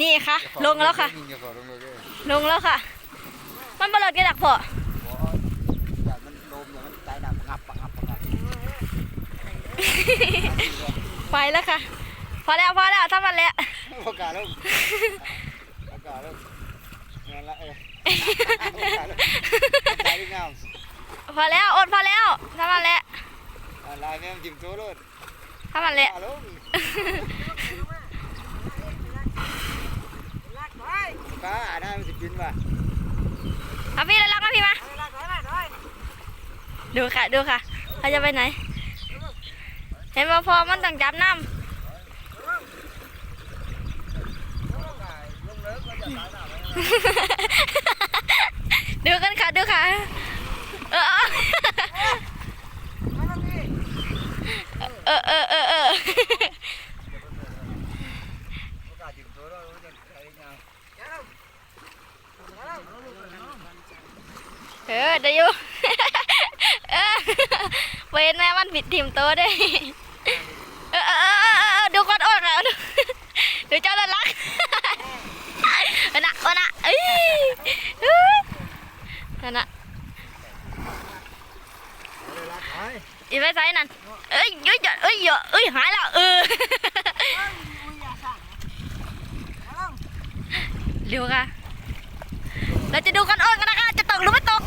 นี่ค่ะ ลงแล้วค่ะยิงเดี๋ยวขอลงเลยเด้อลงแล้วค่ะ มันบลอดกระดักพอบ่อย่ามันโดมอย่ามันตายน้ำงับปะงับปะงับไปแล้วค่ะ พอแล้วพอแล้วทำมันแล้วโอกาสแล้วโอกาสแล้วนั่นละเออโอกาสแล้วตายได้งามพอแล้วอดพอแล้วทำมันแล้วอ่าลายแม่มันจิ้มโตโลดทำมันแล้ว อาลง ป้าอ่านได้มันสิกินป่ะเอาพี่แล้วรักนะพี่มา ดูค่ะดูค่ะเขาจะไปไหน เห็นว่าพอมันต้องจับน้ำ ดูกันค่ะดูค่ะเออเออเออเออเออ โอกาสจิ้มโตโลดมันจะตายได้งาม เออเดี๋ยวอยู่เออเวนแม่มันบิดทิมโตด้เออเออเออเออเออดูก่อนโอ้ยค่ะดูดูเจ้าละลักเออนะเออนะเอ้ยเอ้ยนั่นน่ะอีไปใส่นั่นเอ้ยเยอะเอ้ยเยอะเอ้ยหายแล้วเออดูค่ะเราจะดูกันโอ้ยกันนะคะจะตกหรือไม่ตก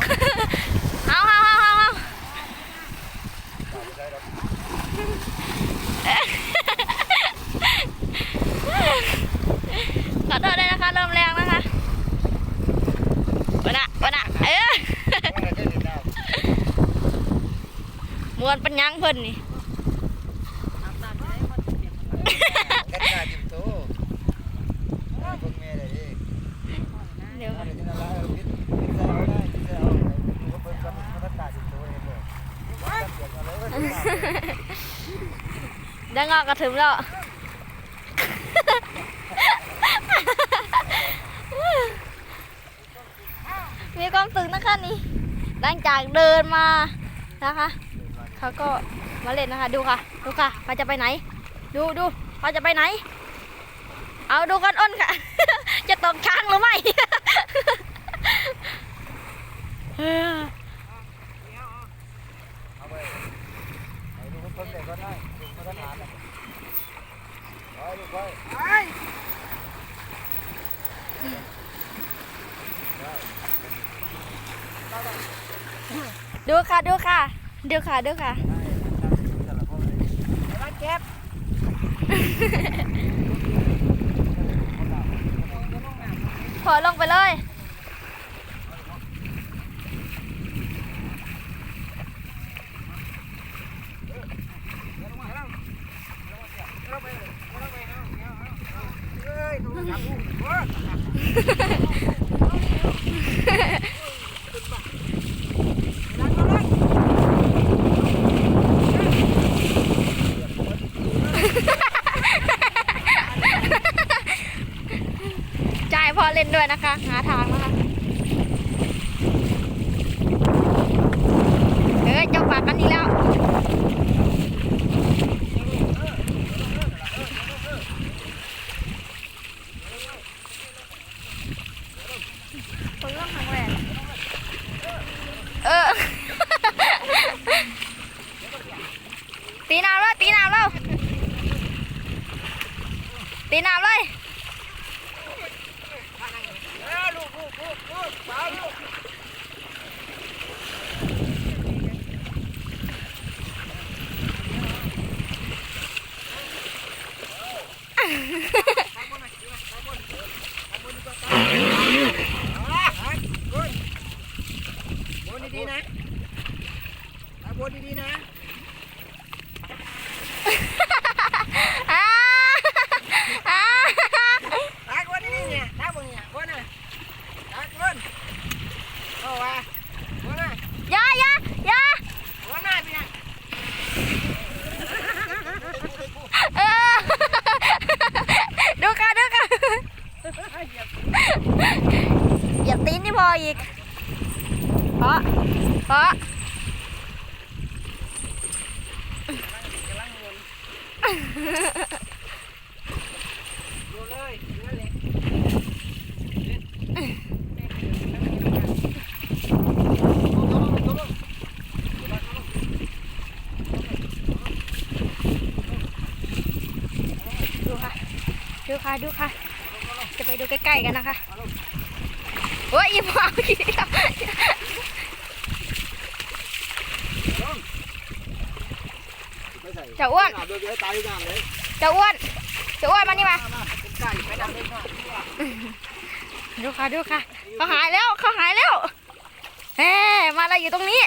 เอาเอาเอาเอาเอา ขอโทษด้วยนะคะเริ่มแรงนะคะวันน่ะวันน่ะเออ มันจะได้น้ มวนปัญญังเพิ่นนี่กันกาจิ้มโตเอาเบิ่งแม่ได้ดิเดี๋ยวเอาเดี๋ยวจะละเอาพิษพิษเอาได้พิษเอาเอาเบิ่งกันมันาจิ้มโตเห็นบ่กันเดี๋ยวเอาเลยได้งอกกระถึมแล้วมีความตึงนะคะนี่หลังจากเดินมานะคะ เขาก็มาเล่นนะคะ ดูค่ะ ดูค่ะเขาจะไปไหน ดูดูเขาจะไปไหน เอาดูกันอ้นค่ะ จะตกช้างหรือไม่เออเอาไปเอาดูคน เด็กก็ได้ดูมาตรฐานเลยไปลูกไปดูค่ะดูค่ะดูค่ะดูค่ะแต่ละคนเลยเก็บพอลงไปเลยจ่าย พอเล่นด้วยนะคะ หาทางนะคะเอ้ยเจ้าปากกันนี้แล้วคนเรื่องทางแหวนเออ ตีน้ำแล้วตีน้ำแล้วตีน้ำเลย ลูกสาวลูก เพาะเพาะดูเลยนั่นเลยดูค่ะ ดูค่ะ ดูค่ะ จะไปดูใกล้ๆกันนะคะ โอ้ยอีพาวอีก จ้าอ้วนเดี๋ยให้ตายอย่างเลยจ้าอ้วนเจ้าอ้วนมานี่มาเป็นไก่ไปดำเลยค่ะดูค่ะดูค่ะเขาหายแล้วเขาหายแล้วเฮ้มาอะไรอยู่ตรงนี้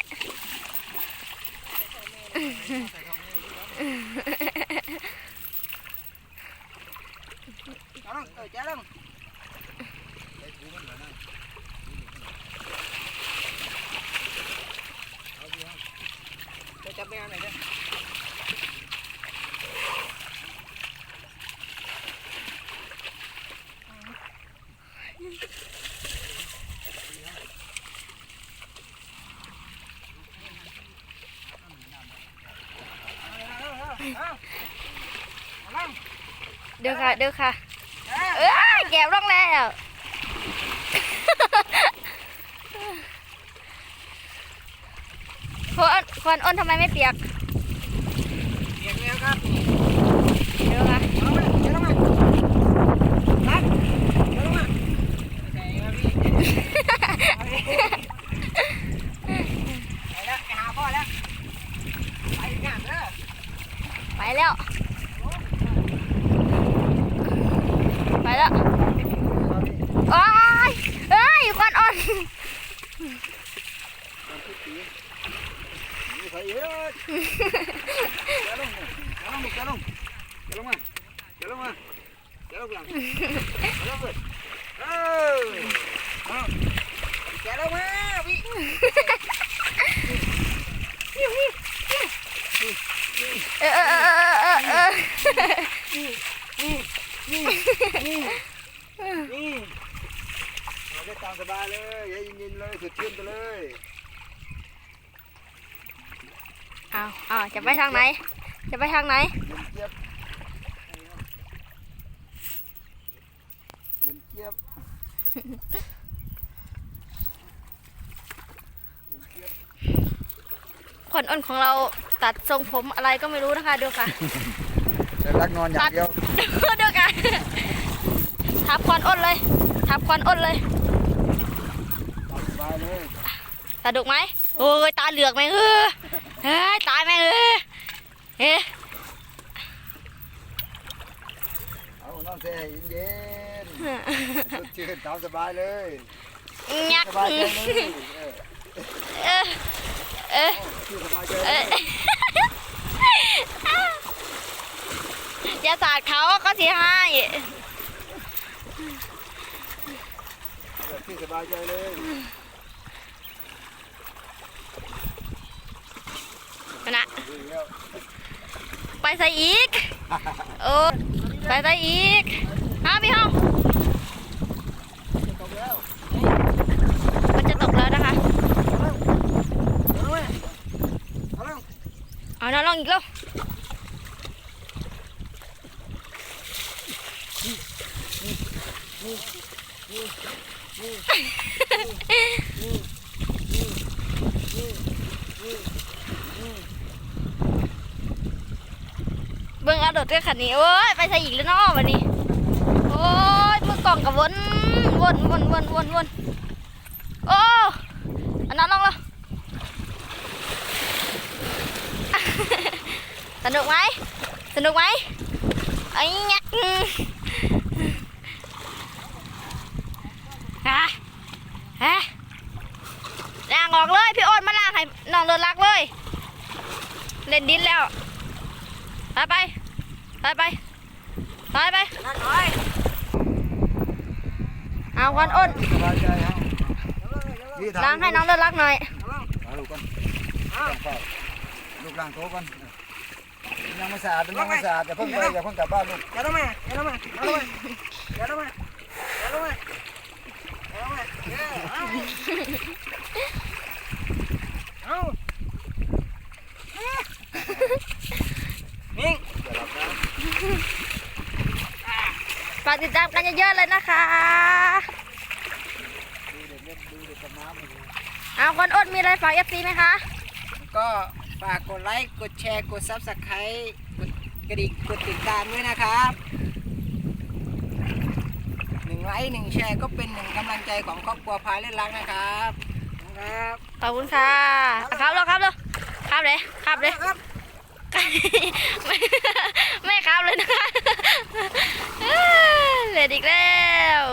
จ้าลงเออจ้าลงจะจับแม่ไหนกัน ดูค่ะดูค่ะ เอ้ยแก็บลงแล้ว ควรควรอ้นทำไมไม่เปียก เปียกแล้วครับ ดูค่ะ เอามาเดี๋ยวลงมาครับเดี๋ยวลงมาใส่มาพี่ไปแล้วไปหาพ่อแล้วไปงานเด้อ ไปแล้ว ไปแล้วโอ้ยเอ้ยควรอ้น ใได้ตามสบายเลยอย่าเย็นๆเลยสดชื่นไปเลยเอาเอาจะไปทางไหน จะไปทางไหน เย็นเจี๊ยบเย็นเจี๊ยบเย็นเจี๊ยบคนอ้นของเราตัดทรงผมอะไรก็ไม่รู้นะคะดูค่ะ แต่รักนอนอย่างเดียว ดูกันทับควันอ้นเลย ทับควันอ้นเลย ตามสบายเลย สนุกไหมโอ้ยตาเหลือกไหมเออเฮ้ยตายไหมเออเอ๊ะเอานอนแช่เย็นๆสดชื่นตามสบายเลยงักสบายใจเลยเออเออเออชื่อสบายใจเอเลอยอย่าสาดเขาเขาเสียหายชื่อสบายใจเลย นะดีแล้วไปใส่อีก โอ้ไปใส่อีกฮะพี่ห้องมันจะตกแล้วนะคะ เอาเลยเอาเลยเอาน้องลองอีกแล้ว เบิ่งเอาโดดด้วยขันนี้โอ้ยไปใส่อีกแล้วเนาะวันนี้ โอ้ยมือกล่องกับวนวนวนวนวนวนโอ้อันนั้นลองแล้วสนุกไหมสนุกไหมไอ้ยักฮะฮะล้างออกเลยพี่โอ๊ตมาล้างให้น้องเดินลักเลย เล่นดินแล้ว ไปไป ไปไปไปไปนั่งหน่อยเอาควันอ้นสบายใจฮะนี่ถมล้างให้น้องเดินลักหน่อยเอาลูกก่อนล้างเปล่าลูกล้างโต๊ะก่อนยังไม่สะอาดยังไม่สะอาดอย่าเพิ่งไปอย่าเพิ่งกลับบ้านลูกอย่าลงมาอย่าลงมาอย่าลงมาอย่าลงมาอย่าลงมาอย่าลงมาเออเอาาติดตามกันเยอะๆเลยนะคะ เอาคนอดมีอะไรฝากเอฟซีไหมคะ ก็ฝากกดไลค์กดแชร์กดซับสไครต์กดกระดิ่งกดติดตามด้วยนะครับหนึ่งไลค์หนึ่งแชร์ก็เป็นหนึ่งกำลังใจของครอบครัวพาเล่นรักนะครับขอบคุณค่ะครับลงครับลงครับเลยครับเลย ครับ ไม่ไม่ครับเลยนะคะเหลืออีกแล้ว